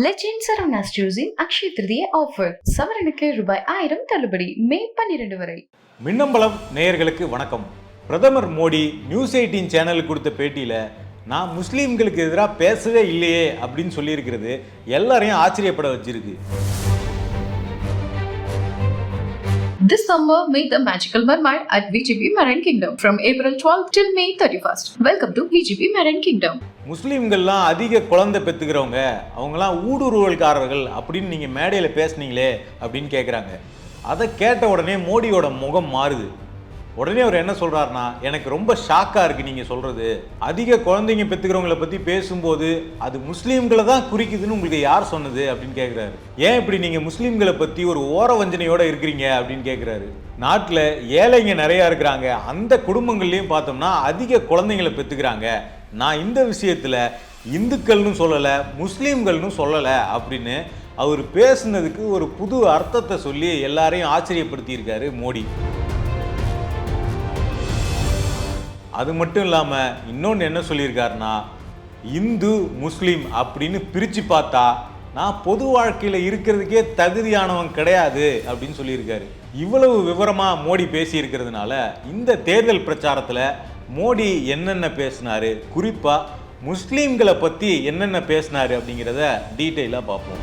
Legend Saravana ஸ்டூஸின் Akshaya Tritiya offer சவரனுக்கு ரூபாய் ஆயிரம் தள்ளுபடி மே பன்னிரண்டு வரை. மின்னம்பலம் நேயர்களுக்கு வணக்கம். பிரதமர் மோடி நியூஸ் எயிட்டீன் சேனலுக்கு கொடுத்த பேட்டியில் நான் முஸ்லீம்களுக்கு எதிராக பேசவே இல்லையே அப்படின்னு சொல்லியிருக்கிறது. எல்லாரையும் ஆச்சரியப்பட வச்சிருக்கு. This summer, meet the magical mermaid at VGP Marine Kingdom from April 12th till May 31st. Welcome to VGP Marine Kingdom. முஸ்லீம்கள்லாம் அதிக குழந்தை பெற்றுக்கிறவங்க அவங்களாம் ஊடுருவல்காரர்கள் அப்படின்னு நீங்கள் மேடையில் பேசுனீங்களே அப்படின்னு கேட்குறாங்க அதை கேட்ட உடனே மோடியோட முகம் மாறுது உடனே அவர் என்ன சொல்கிறாருன்னா எனக்கு ரொம்ப ஷாக்காக இருக்குது நீங்கள் சொல்கிறது அதிக குழந்தைங்க பெற்றுக்கிறவங்கள பற்றி பேசும்போது அது முஸ்லீம்களை தான் குறிக்குதுன்னு உங்களுக்கு யார் சொன்னது? அப்படின்னு கேட்குறாரு ஏன் இப்படி நீங்கள் முஸ்லீம்களை பற்றி ஒரு ஓர வஞ்சனையோடு இருக்கிறீங்க? அப்படின்னு கேட்குறாரு நாட்டில் ஏழைங்க நிறையா இருக்கிறாங்க. அந்த குடும்பங்கள்லையும் பார்த்தோம்னா அதிக குழந்தைங்களை பெற்றுக்கிறாங்க நான் இந்த விஷயத்தில் இந்துக்கள்னு சொல்லலை முஸ்லீம்கள்னு சொல்லலை அப்படின்னு அவர் பேசுனதுக்கு ஒரு புது அர்த்தத்தை சொல்லி எல்லாரையும் ஆச்சரியப்படுத்தியிருக்காரு மோடி. அது மட்டும் இல்லாமல் இன்னொன்று என்ன சொல்லியிருக்காருன்னா இந்து முஸ்லீம் அப்படின்னு பிரித்து பார்த்தா நான் பொது வாழ்க்கையில் இருக்கிறதுக்கே தகுதியானவன் கிடையாது அப்படின்னு சொல்லியிருக்காரு. இவ்வளவு விவரமாக மோடி பேசியிருக்கிறதுனால இந்த தேர்தல் பிரச்சாரத்தில் மோடி என்னென்ன பேசினார்? குறிப்பாக முஸ்லீம்களை பற்றி என்னென்ன பேசினார் அப்படிங்கிறத டீட்டெயிலாக பார்ப்போம்.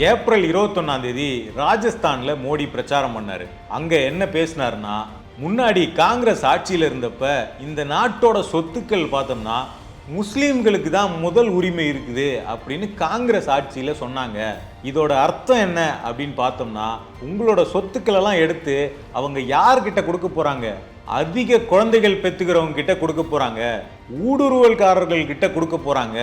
ஏப்ரல் இருபத்தொன்னாம் தேதி ராஜஸ்தானில் மோடி பிரச்சாரம் பண்ணார். அங்கே என்ன பேசினாருன்னா முன்னாடி காங்கிரஸ் ஆட்சியில் இருந்தப்ப இந்த நாட்டோட சொத்துக்கள் பார்த்தோம்னா முஸ்லீம்களுக்கு தான் முதல் உரிமை இருக்குது அப்படின்னு காங்கிரஸ் ஆட்சியில் சொன்னாங்க. இதோட அர்த்தம் என்ன அப்படின்னு பார்த்தோம்னா உங்களோட சொத்துக்களெல்லாம் எடுத்து அவங்க யார்கிட்ட கொடுக்க போகிறாங்க அதிக குழந்தைகள் பெற்றுக்கிறவங்க கிட்ட கொடுக்க போகிறாங்க ஊடுருவல்காரர்கள் கிட்ட கொடுக்க போகிறாங்க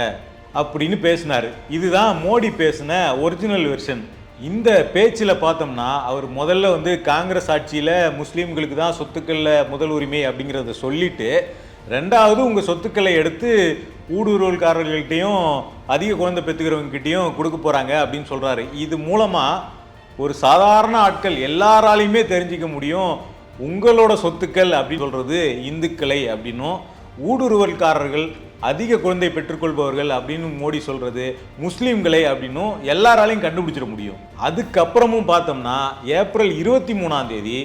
அப்படின்னு பேசினார். இதுதான் மோடி பேசின ஒரிஜினல் வெர்ஷன் இந்த பேச்சில் பார்த்தோம்னா அவர் முதல்ல வந்து காங்கிரஸ் ஆட்சியில் முஸ்லீம்களுக்கு தான் சொத்துக்களில் முதல் உரிமை அப்படிங்கிறத சொல்லிட்டு ரெண்டாவது உங்கள் சொத்துக்களை எடுத்து ஊடுருவல்காரர்கள்ட்டையும் அதிக குழந்தை பெற்றுக்கிறவங்ககிட்டையும் கொடுக்க போகிறாங்க அப்படின்னு சொல்கிறாரு இது மூலமாக ஒரு சாதாரண ஆட்கள் எல்லாராலையுமே தெரிஞ்சிக்க முடியும் உங்களோட சொத்துக்கள் அப்படின்னு சொல்கிறது இந்துக்களை அப்படின்னும் ஊடுருவல்காரர்கள் அதிக குழந்தை பெற்றுக்கொள்பவர்கள் அப்படின்னு மோடி சொல்கிறது முஸ்லீம்களை அப்படின்னும் எல்லாராலையும் கண்டுபிடிச்சிட முடியும். அதுக்கப்புறமும் பார்த்தோம்னா ஏப்ரல் இருபத்தி மூணாம் தேதி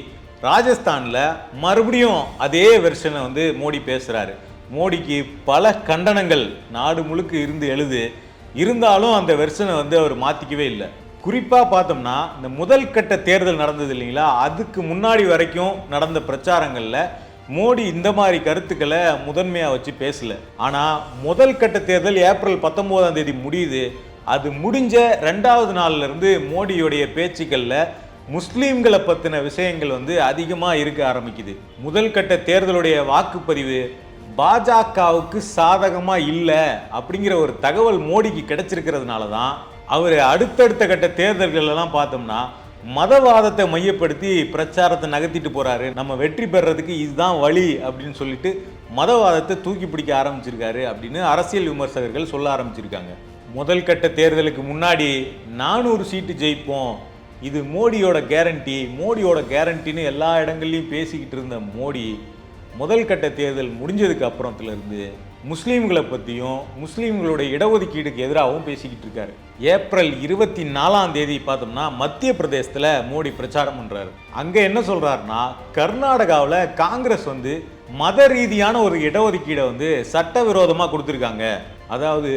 ராஜஸ்தானில் மறுபடியும் அதே வெர்ஷனை வந்து மோடி பேசுகிறாரு மோடிக்கு பல கண்டனங்கள் நாடு முழுக்க இருந்து எழுது. இருந்தாலும் அந்த வெர்ஷனை வந்து அவர் மாற்றிக்கவே இல்லை. குறிப்பாக பார்த்தோம்னா இந்த முதல் கட்ட தேர்தல் நடந்தது இல்லைங்களா? அதுக்கு முன்னாடி வரைக்கும் நடந்த பிரச்சாரங்களில் மோடி இந்த மாதிரி கருத்துக்களை முதன்மையாக வச்சு பேசல. ஆனால் முதல் கட்ட தேர்தல் ஏப்ரல் பத்தொம்போதாம் தேதி முடியுது. அது முடிஞ்ச ரெண்டாவது நாள்லேருந்து மோடியுடைய பேச்சுக்களில் முஸ்லீம்களை பற்றின விஷயங்கள் வந்து அதிகமாக இருக்க ஆரம்பிக்குது. முதல் கட்ட தேர்தலுடைய வாக்குப்பதிவு பாஜகவுக்கு சாதகமாக இல்லை அப்படிங்கிற ஒரு தகவல் மோடிக்கு கிடைச்சிருக்கிறதுனால தான் அவர் அடுத்தடுத்த கட்ட தேர்தல்களெல்லாம் பார்த்தோம்னா மதவாதத்தை மையப்படுத்தி பிரச்சாரத்தை நகர்த்திட்டு போறாரு. நம்ம வெற்றி பெறதுக்கு இதுதான் வழி அப்படின்னு சொல்லிட்டு மதவாதத்தை தூக்கி பிடிக்க ஆரம்பிச்சிருக்காரு அப்படின்னு அரசியல் விமர்சகர்கள் சொல்ல ஆரம்பிச்சிருக்காங்க. முதல் கட்ட தேர்தலுக்கு முன்னாடி நானூறு சீட்டு ஜெயிப்போம். இது மோடியோட கேரண்டி மோடியோட கேரண்டின்னு எல்லா இடங்கள்லையும் பேசிக்கிட்டு இருந்த மோடி முதல் கட்ட தேர்தல் முடிஞ்சதுக்கு அப்புறத்துல இருந்து முஸ்லீம்களை பற்றியும் முஸ்லீம்களுடைய இடஒதுக்கீடுக்கு எதிராகவும் பேசிக்கிட்டு இருக்காரு. ஏப்ரல் இருபத்தி நாலாம் தேதி பார்த்தோம்னா மத்திய பிரதேசத்தில் மோடி பிரச்சாரம் பண்ணுறாரு அங்கே என்ன சொல்கிறாருன்னா கர்நாடகாவில் காங்கிரஸ் வந்து மத ரீதியான ஒரு இடஒதுக்கீடை வந்து சட்டவிரோதமாக கொடுத்துருக்காங்க. அதாவது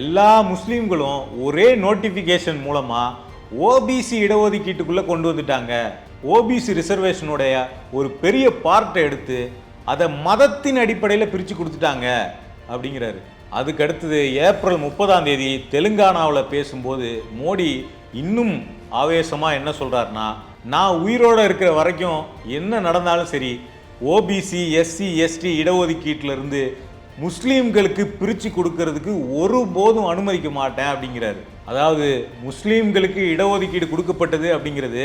எல்லா முஸ்லீம்களும் ஒரே நோட்டிஃபிகேஷன் மூலமாக ஓபிசி இடஒதுக்கீட்டுக்குள்ளே கொண்டு வந்துட்டாங்க. ஓபிசி ரிசர்வேஷனுடைய ஒரு பெரிய பார்ட்டை எடுத்து அதை மதத்தின் அடிப்படையில் பிரித்து கொடுத்துட்டாங்க அப்படிங்கிறாரு. அதுக்கு அடுத்தது ஏப்ரல் முப்பதாம் தேதி தெலுங்கானாவில் பேசும்போது மோடி இன்னும் ஆவேசமாக என்ன சொல்கிறாருன்னா நான் உயிரோடு இருக்கிற வரைக்கும் என்ன நடந்தாலும் சரி ஓபிசி எஸ்சி எஸ்டி இடஒதுக்கீட்டிலிருந்து முஸ்லீம்களுக்கு பிரித்து கொடுக்கறதுக்கு ஒருபோதும் அனுமதிக்க மாட்டேன் அப்படிங்கிறாரு. அதாவது முஸ்லீம்களுக்கு இடஒதுக்கீடு கொடுக்கப்பட்டது அப்படிங்கிறது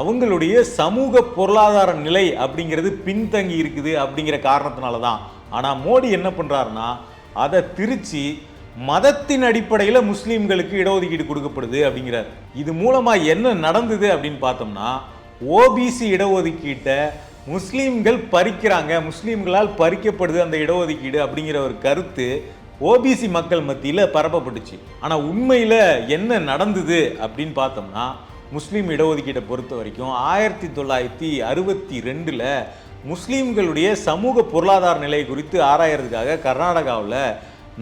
அவங்களுடைய சமூக பொருளாதார நிலை அப்படிங்கிறது பின்தங்கி இருக்குது அப்படிங்கிற காரணத்தினால தான் ஆனால் மோடி என்ன பண்ணுறாருன்னா அதை திருச்சி மதத்தின் அடிப்படையில் முஸ்லீம்களுக்கு இடஒதுக்கீடு கொடுக்கப்படுது அப்படிங்கிறார். இது மூலமாக என்ன நடந்தது அப்படின்னு பார்த்தோம்னா ஓபிசி இடஒதுக்கீட்டை முஸ்லீம்கள் பறிக்கிறாங்க. முஸ்லீம்களால் பறிக்கப்படுது அந்த இடஒதுக்கீடு அப்படிங்கிற ஒரு கருத்து ஓபிசி மக்கள் மத்தியில் பரப்பப்பட்டுச்சு. ஆனால் உண்மையில் என்ன நடந்தது அப்படின்னு பார்த்தோம்னா முஸ்லீம் இடஒதுக்கீட்டை பொறுத்த வரைக்கும் ஆயிரத்தி தொள்ளாயிரத்தி அறுபத்தி ரெண்டில் முஸ்லீம்களுடைய சமூக பொருளாதார நிலை குறித்து ஆராயறதுக்காக கர்நாடகாவில்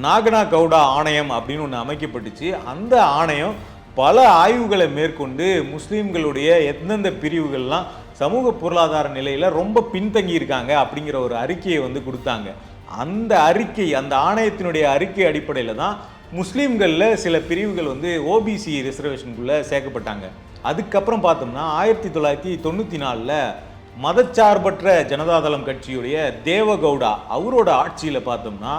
நாகனா கவுடா ஆணையம் அப்படின்னு ஒன்று அமைக்கப்பட்டுச்சு. அந்த ஆணையம் பல ஆய்வுகளை மேற்கொண்டு முஸ்லீம்களுடைய எந்தெந்த பிரிவுகள்லாம் சமூக பொருளாதார நிலையில் ரொம்ப பின்தங்கி இருக்காங்க அப்படிங்கிற ஒரு அறிக்கையை வந்து கொடுத்தாங்க. அந்த அறிக்கை அந்த ஆணையத்தினுடைய அறிக்கை அடிப்படையில் தான் முஸ்லீம்களில் சில பிரிவுகள் வந்து ஓபிசி ரிசர்வேஷனுக்குள்ளே சேர்க்கப்பட்டாங்க. அதுக்கப்புறம் பார்த்தோம்னா ஆயிரத்தி தொள்ளாயிரத்தி தொண்ணூற்றி நாலில் மதச்சார்பற்ற ஜனதாதளம் கட்சியுடைய தேவகவுடா அவரோட ஆட்சியில் பார்த்தோம்னா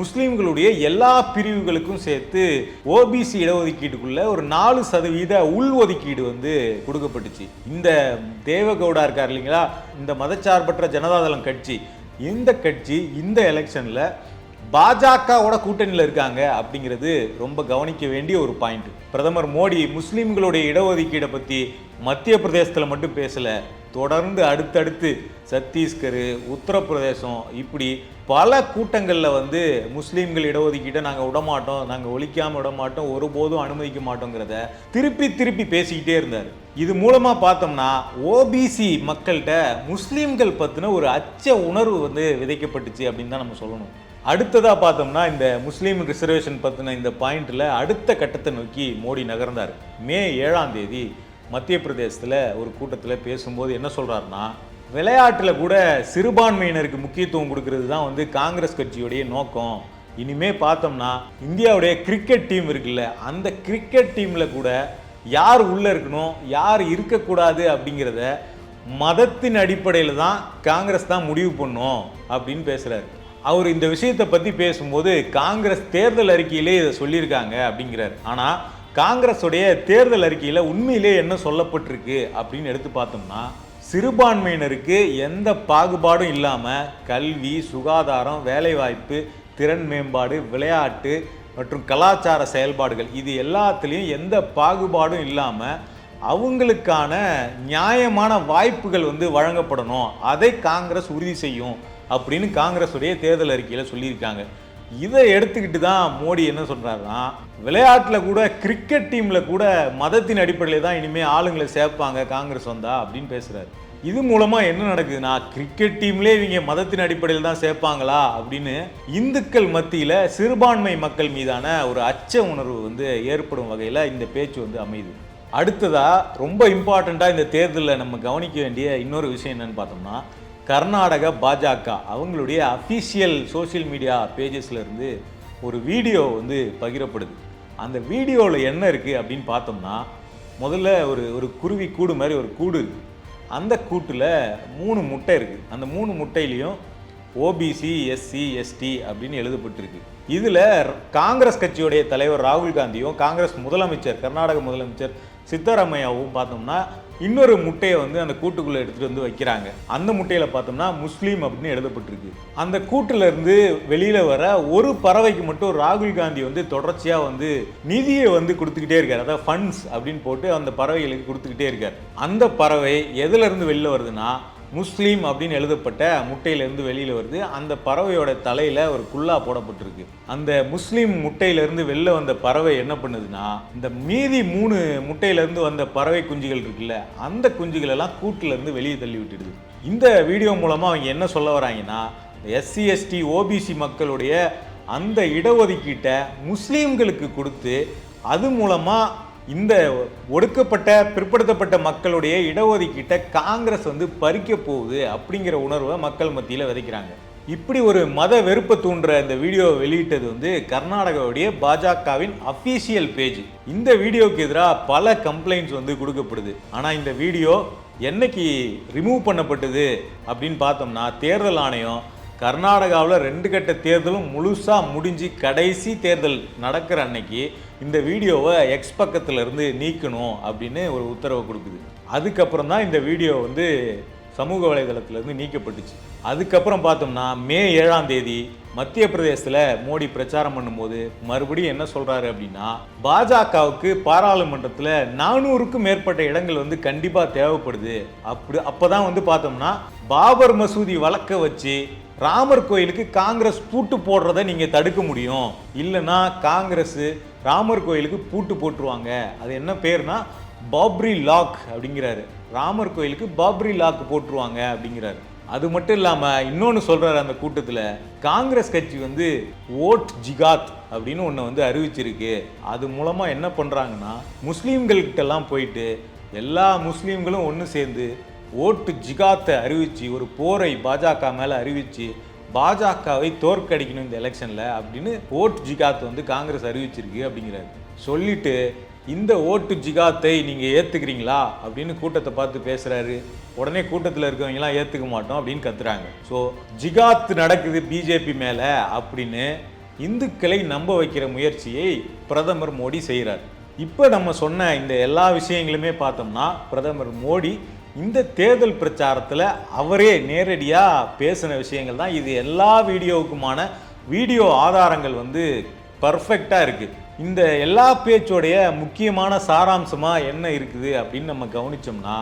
முஸ்லீம்களுடைய எல்லா பிரிவுகளுக்கும் சேர்த்து ஓபிசி இடஒதுக்கீட்டுக்குள்ள ஒரு நாலு சதவீத உள் ஒதுக்கீடு வந்து கொடுக்கப்பட்டுச்சு. இந்த தேவகவுடா இருக்கார் இல்லைங்களா? இந்த மதச்சார்பற்ற ஜனதாதளம் கட்சி. இந்த கட்சி இந்த எலெக்ஷனில் பாஜகவோட கூட்டணியில் இருக்காங்க அப்படிங்கிறது ரொம்ப கவனிக்க வேண்டிய ஒரு பாயிண்ட் பிரதமர் மோடி முஸ்லீம்களுடைய இடஒதுக்கீடை பற்றி மத்திய பிரதேசத்தில் மட்டும் பேசலை. தொடர்ந்து அடுத்தடுத்து சத்தீஸ்கர் உத்தரப்பிரதேசம் இப்படி பல கூட்டங்களில் வந்து முஸ்லீம்கள் இடஒதுக்கீட்டை நாங்கள் விடமாட்டோம் நாங்கள் ஒழிக்காமல் விடமாட்டோம் ஒருபோதும் அனுமதிக்க மாட்டோங்கிறத திருப்பி திருப்பி பேசிக்கிட்டே இருந்தார். இது மூலமாக பார்த்தோம்னா ஓபிசி மக்கள்கிட்ட முஸ்லீம்கள் பற்றின ஒரு அச்ச உணர்வு வந்து விதைக்கப்பட்டுச்சு அப்படின்னு தான் நம்ம சொல்லணும். அடுத்ததாக பார்த்தோம்னா இந்த முஸ்லீம் ரிசர்வேஷன் பற்றின இந்த பாயிண்ட்டில் அடுத்த கட்டத்தை நோக்கி மோடி நகர்ந்தார். மே ஏழாம் தேதி மத்திய பிரதேசத்தில் ஒரு கூட்டத்தில் பேசும்போது என்ன சொல்கிறாருன்னா விளையாட்டில் கூட சிறுபான்மையினருக்கு முக்கியத்துவம் கொடுக்கறது தான் வந்து காங்கிரஸ் கட்சியுடைய நோக்கம். இனிமே பார்த்தோம்னா இந்தியாவுடைய கிரிக்கெட் டீம் இருக்குல்ல அந்த கிரிக்கெட் டீமில் கூட யார் உள்ளே இருக்கணும் யார் இருக்கக்கூடாது அப்படிங்கிறத மதத்தின் அடிப்படையில் தான் காங்கிரஸ் தான் முடிவு பண்ணும் அப்படின்னு பேசுகிறாரு அவர் இந்த விஷயத்தை பற்றி பேசும்போது காங்கிரஸ் தேர்தல் அறிக்கையிலே இதை சொல்லியிருக்காங்க அப்படிங்கிறார். ஆனால் காங்கிரஸுடைய தேர்தல் அறிக்கையில் உண்மையிலே என்ன சொல்லப்பட்டிருக்கு அப்படின்னு எடுத்து பார்த்தோம்னா சிறுபான்மையினருக்கு எந்த பாகுபாடும் இல்லாமல் கல்வி சுகாதாரம் வேலைவாய்ப்பு திறன் மேம்பாடு விளையாட்டு மற்றும் கலாச்சார செயல்பாடுகள் இது எல்லாத்துலேயும் எந்த பாகுபாடும் இல்லாமல் அவங்களுக்கான நியாயமான வாய்ப்புகள் வந்து வழங்கப்படணும். அதை காங்கிரஸ் உறுதி செய்யும். அப்படின்னு காங்கிரஸுடைய தேர்தல் அறிக்கையில் சொல்லியிருக்காங்க. இதை எடுத்துக்கிட்டு தான் மோடி என்ன சொல்கிறாருன்னா விளையாட்டில் கூட கிரிக்கெட் டீமில் கூட மதத்தின் அடிப்படையில் தான் இனிமேல் ஆளுங்களை சேர்ப்பாங்க காங்கிரஸ் வந்தா அப்படின்னு பேசுகிறாரு இது மூலமாக என்ன நடக்குதுன்னா கிரிக்கெட் டீம்லேயே இவங்க மதத்தின் அடிப்படையில் தான் சேர்ப்பாங்களா அப்படின்னு இந்துக்கள் மத்தியில் சிறுபான்மை மக்கள் மீதான ஒரு அச்ச உணர்வு வந்து ஏற்படும் வகையில் இந்த பேச்சு வந்து அமையுது. அடுத்ததாக ரொம்ப இம்பார்ட்டண்ட்டாக இந்த தேர்தலில் நம்ம கவனிக்க வேண்டிய இன்னொரு விஷயம் என்னன்னு பார்த்தோம்னா கர்நாடக பாஜக அவங்களுடைய அஃபீஷியல் சோஷியல் மீடியா பேஜஸ்லேருந்து ஒரு வீடியோ வந்து பகிரப்படுது. அந்த வீடியோவில் என்ன இருக்குது அப்படின்னு பார்த்தோம்னா முதல்ல ஒரு ஒரு குருவி கூடு மாதிரி ஒரு கூடு இருக்குது அந்த கூட்டில் மூணு முட்டை இருக்குது அந்த மூணு முட்டையிலையும் ஓபிசி எஸ்சி எஸ்டி அப்படின்னு எழுதப்பட்டிருக்கு. இதில் காங்கிரஸ் கட்சியுடைய தலைவர் ராகுல் காந்தியும் காங்கிரஸ் முதலமைச்சர் கர்நாடக முதலமைச்சர் சித்தராமையாவும் பார்த்தோம்னா இன்னொரு முட்டையை வந்து அந்த கூட்டுக்குள்ளே எடுத்துகிட்டு வந்து வைக்கிறாங்க. அந்த முட்டையில் பார்த்தோம்னா முஸ்லீம் அப்படின்னு எழுதப்பட்டிருக்கு. அந்த கூட்டிலேருந்து வெளியில் வர ஒரு பறவைக்கு மட்டும் ராகுல் காந்தி வந்து தொடர்ச்சியாக வந்து நிதியை வந்து கொடுத்துக்கிட்டே இருக்கார். அதாவது ஃபண்ட்ஸ் அப்படின்னு போட்டு அந்த பறவைகளுக்கு கொடுத்துக்கிட்டே இருக்கார். அந்த பறவை எதுலேருந்து வெளியில் வருதுன்னா முஸ்லீம் அப்படின்னு எழுதப்பட்ட முட்டையிலேருந்து வெளியில் வருது. அந்த பறவையோட தலையில் ஒரு குல்லா போடப்பட்டிருக்கு. அந்த முஸ்லீம் முட்டையிலேருந்து வெளில வந்த பறவை என்ன பண்ணுதுன்னா இந்த மீதி மூணு முட்டையிலேருந்து வந்த பறவை குஞ்சுகள் இருக்குல்ல அந்த குஞ்சுகளெல்லாம் கூட்டிலேருந்து வெளியே தள்ளி விட்டுடுது. இந்த வீடியோ மூலமாக அவங்க என்ன சொல்ல வராங்கன்னா எஸ்சி எஸ்டி ஓபிசி மக்களுடைய அந்த இடஒதுக்கீட்டை முஸ்லீம்களுக்கு கொடுத்து அது மூலமாக இந்த ஒடுக்கப்பட்ட பிற்படுத்தப்பட்ட மக்களுடைய இடஒதுக்கீட்டை காங்கிரஸ் வந்து பறிக்க போகுது அப்படிங்கிற உணர்வை மக்கள் மத்தியில் விதைக்கிறாங்க. இப்படி ஒரு மத வெறுப்பை தூண்டுற இந்த வீடியோ வெளியிட்டது வந்து கர்நாடகாவுடைய பாஜகவின் அஃபீஷியல் பேஜ் இந்த வீடியோக்கு எதிராக பல கம்ப்ளைண்ட்ஸ் வந்து கொடுக்கப்படுது. ஆனால் இந்த வீடியோ என்னைக்கு ரிமூவ் பண்ணப்பட்டது அப்படின்னு பார்த்தோம்னா தேர்தல் ஆணையம் கர்நாடகாவில் ரெண்டு கட்ட தேர்தலும் முழுசாக முடிஞ்சு கடைசி தேர்தல் நடக்கிற அன்னைக்கு இந்த வீடியோவை எக்ஸ் பக்கத்தில் இருந்து நீக்கணும் அப்படின்னு ஒரு உத்தரவை கொடுக்குது. அதுக்கப்புறம் தான் இந்த வீடியோ வந்து சமூக வலைதளத்திலேருந்து நீக்கப்பட்டுச்சு. அதுக்கப்புறம் பார்த்தோம்னா மே ஏழாம் தேதி மத்திய பிரதேசத்தில் மோடி பிரச்சாரம் பண்ணும்போது மறுபடியும் என்ன சொல்கிறாரு அப்படின்னா பாஜகவுக்கு பாராளுமன்றத்தில் நானூறுக்கும் மேற்பட்ட இடங்கள் வந்து கண்டிப்பாக தேவைப்படுது. அப்படி அப்போ தான் வந்து பார்த்தோம்னா பாபர் மசூதி வழக்க வச்சு ராமர் கோயிலுக்கு காங்கிரஸ் பூட்டு போடுறத நீங்கள் தடுக்க முடியும். இல்லைன்னா காங்கிரஸ் ராமர் கோயிலுக்கு பூட்டு போட்டுருவாங்க. அது என்ன பேர்னா பாப்ரி லாக் அப்படிங்கிறாரு. ராமர் கோயிலுக்கு பாப்ரி லாக் போட்டுருவாங்க அப்படிங்கிறாரு. அது மட்டும் இல்லாமல் இன்னொன்று சொல்கிறாரு அந்த கூட்டத்தில். காங்கிரஸ் கட்சி வந்து ஓட் ஜிகாத் அப்படின்னு ஒன்று வந்து அறிவிச்சிருக்கு. அது மூலமாக என்ன பண்ணுறாங்கன்னா முஸ்லீம்கள்கிட்ட எல்லாம் போயிட்டு எல்லா முஸ்லீம்களும் ஒன்று சேர்ந்து ஓட்டு ஜிகாத்தை அறிவிச்சு ஒரு போரை பாஜக மேலே அறிவித்து பாஜகவை தோற்கடிக்கணும் இந்த எலெக்ஷனில் அப்படின்னு ஓட்டு ஜிகாத் வந்து காங்கிரஸ் அறிவிச்சிருக்கு அப்படிங்கிறாரு. சொல்லிட்டு இந்த ஓட்டு ஜிகாத்தை நீங்கள் ஏற்றுக்கிறீங்களா அப்படின்னு கூட்டத்தை பார்த்து பேசுகிறாரு உடனே கூட்டத்தில் இருக்கவங்கலாம் ஏற்றுக்க மாட்டோம் அப்படின்னு கத்துறாங்க. ஸோ ஜிகாத் நடக்குது பிஜேபி மேலே அப்படின்னு இந்துக்களை நம்ப வைக்கிற முயற்சியை பிரதமர் மோடி செய்கிறார் இப்போ நம்ம சொன்ன இந்த எல்லா விஷயங்களுமே பார்த்தோம்னா பிரதமர் மோடி இந்த தேர்தல் பிரச்சாரத்தில் அவரே நேரடியாக பேசின விஷயங்கள் தான். இது எல்லா வீடியோவுக்குமான வீடியோ ஆதாரங்கள் வந்து பர்ஃபெக்டாக இருக்குது இந்த எல்லா பேச்சோடைய முக்கியமான சாராம்சமாக என்ன இருக்குது அப்படின்னு நம்ம கவனிச்சோம்னா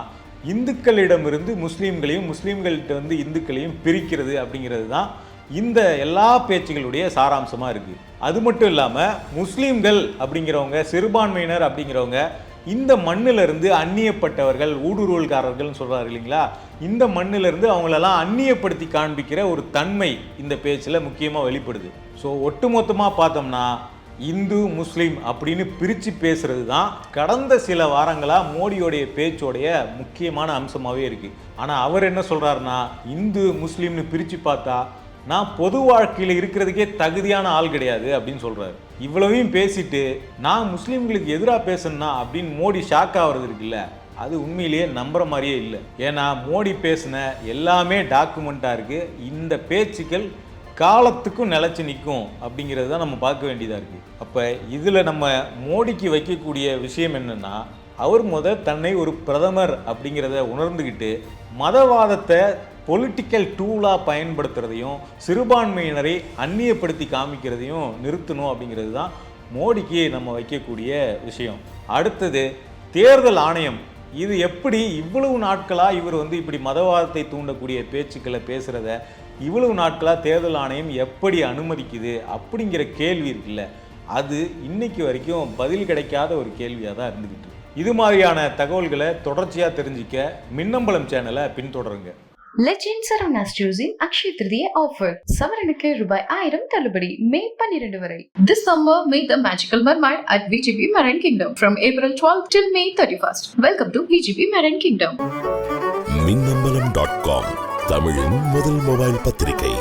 இந்துக்களிடமிருந்து முஸ்லீம்களையும் முஸ்லீம்கள்கிட்ட வந்து இந்துக்களையும் பிரிக்கிறது அப்படிங்கிறது தான் இந்த எல்லா பேச்சுகளுடைய சாராம்சமாக இருக்குது அது மட்டும் இல்லாமல் முஸ்லீம்கள் அப்படிங்கிறவங்க சிறுபான்மையினர் அப்படிங்கிறவங்க இந்த மண்ணிலிருந்து அந்நியப்பட்டவர்கள் ஊடுருவல்காரர்கள்னு சொல்கிறாரு இல்லைங்களா? இந்த மண்ணிலிருந்து அவங்களெல்லாம் அந்நியப்படுத்தி காண்பிக்கிற ஒரு தன்மை இந்த பேச்சில் முக்கியமாக வெளிப்படுது. ஸோ ஒட்டுமொத்தமாக பார்த்தோம்னா இந்து முஸ்லீம் அப்படின்னு பிரித்து பேசுறது தான் கடந்த சில வாரங்களாக மோடியோடைய பேச்சோடைய முக்கியமான அம்சமாகவே இருக்குது ஆனால் அவர் என்ன சொல்கிறாருன்னா இந்து முஸ்லீம்னு பிரித்து பார்த்தா நான் பொது வாழ்க்கையில் இருக்கிறதுக்கே தகுதியான ஆள் கிடையாது அப்படின்னு சொல்கிறாரு இவ்வளவையும் பேசிட்டு நான் முஸ்லீம்களுக்கு எதிராக பேசணும்னா அப்படின்னு மோடி ஷாக் ஆகிறது இருக்குல்ல அது உண்மையிலேயே நம்புற மாதிரியே இல்லை. ஏன்னா மோடி பேசின எல்லாமே டாக்குமெண்ட்டாக இருக்குது இந்த பேச்சுக்கள் காலத்துக்கும் நிலச்சி நிற்கும் அப்படிங்கிறது தான் நம்ம பார்க்க வேண்டியதாக இருக்குது அப்போ இதில் நம்ம மோடிக்கு வைக்கக்கூடிய விஷயம் என்னென்னா அவர் முத தன்னை ஒரு பிரதமர் அப்படிங்கிறத உணர்ந்துக்கிட்டு மதவாதத்தை பொலிட்டிக்கல் டூலாக பயன்படுத்துறதையும் சிறுபான்மையினரை அந்நியப்படுத்தி காமிக்கிறதையும் நிறுத்தணும் அப்படிங்கிறது தான் மோடிக்கு நம்ம வைக்கக்கூடிய விஷயம். அடுத்தது தேர்தல் ஆணையம். இது எப்படி இவ்வளவு நாட்களாக இவர் வந்து இப்படி மதவாதத்தை தூண்டக்கூடிய பேச்சுக்களை பேசுகிறத இவ்வளவு நாட்களாக தேர்தல் ஆணையம் எப்படி அனுமதிக்குது அப்படிங்கிற கேள்வி இருக்குல்ல அது இன்னைக்கு வரைக்கும் பதில் கிடைக்காத ஒரு கேள்வியாக தான் இருந்துக்கிட்டு இது மாதிரியான தகவல்களை தொடர்ச்சியாக தெரிஞ்சிக்க மின்னம்பலம் சேனலை பின்தொடருங்க. Legend Saravanas choosing Akshaya Tritiya offer சவரனுக்கு ரூபாய் ஆயிரம் தள்ளுபடி மே பன்னிரண்டு வரை This summer, meet the magical mermaid at VGP Marine Kingdom from April 12th till May 31st. Welcome to VGP Marine Kingdom. Minnambalam dot com தமிழின் முதல் mobile பத்திரிகை